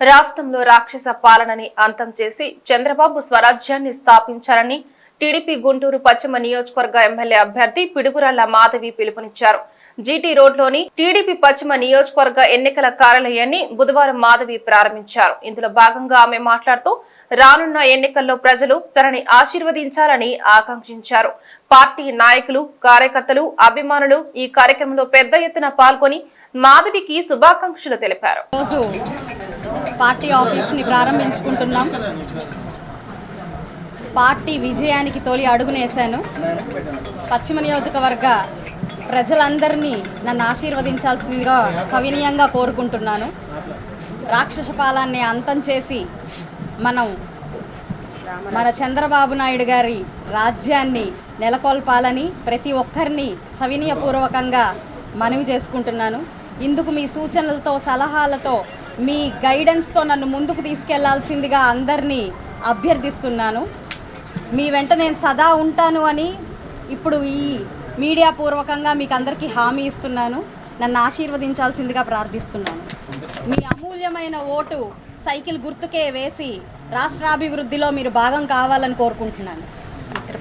రాష్ట్రంలో రాక్షస పాలనని అంతం చేసి చంద్రబాబు స్వరాజ్యాన్ని స్థాపించారని టీడీపీ గుంటూరు పశ్చిమ నియోజకవర్గ ఎమ్మెల్యే అభ్యర్థి పిడుగురాళ్ళ మాధవి పిలుపునిచ్చారు. జీటీ రోడ్లోని టీడీపీ పశ్చిమ నియోజకవర్గ ఎన్నికల కార్యాలయాన్ని బుధవారం మాధవి ప్రారంభించారు. ఇందులో భాగంగా ఆమె మాట్లాడుతూ రానున్న ఎన్నికల్లో ప్రజలు తనని ఆశీర్వదించాలని ఆకాంక్షించారు. పార్టీ నాయకులు కార్యకర్తలు అభిమానులు ఈ కార్యక్రమంలో పెద్ద ఎత్తున పాల్గొని మాధవికి శుభాకాంక్షలు తెలిపారు. పార్టీ ఆఫీస్ని ప్రారంభించుకుంటున్నాం. పార్టీ విజయానికి తొలి అడుగునేశాను పశ్చిమ నియోజకవర్గ ప్రజలందరినీ నన్ను ఆశీర్వదించాల్సిందిగా సవినీయంగా కోరుకుంటున్నాను. రాక్షస పాలాన్ని అంతం చేసి మనం మన చంద్రబాబు నాయుడు గారి రాజ్యాన్ని నెలకొల్పాలని ప్రతి ఒక్కరిని సవినయపూర్వకంగా మనవి చేసుకుంటున్నాను. ఇందుకు మీ సూచనలతో సలహాలతో మీ గైడెన్స్తో నన్ను ముందుకు తీసుకెళ్ళాల్సిందిగా అందరినీ అభ్యర్థిస్తున్నాను. మీ వెంట నేను సదా ఉంటాను అని ఇప్పుడు ఈ మీడియా పూర్వకంగా మీకు అందరికీ హామీ ఇస్తున్నాను. నన్ను ఆశీర్వదించాల్సిందిగా ప్రార్థిస్తున్నాను. మీ అమూల్యమైన ఓటు సైకిల్ గుర్తుకే వేసి రాష్ట్రాభివృద్ధిలో మీరు భాగం కావాలని కోరుకుంటున్నాను.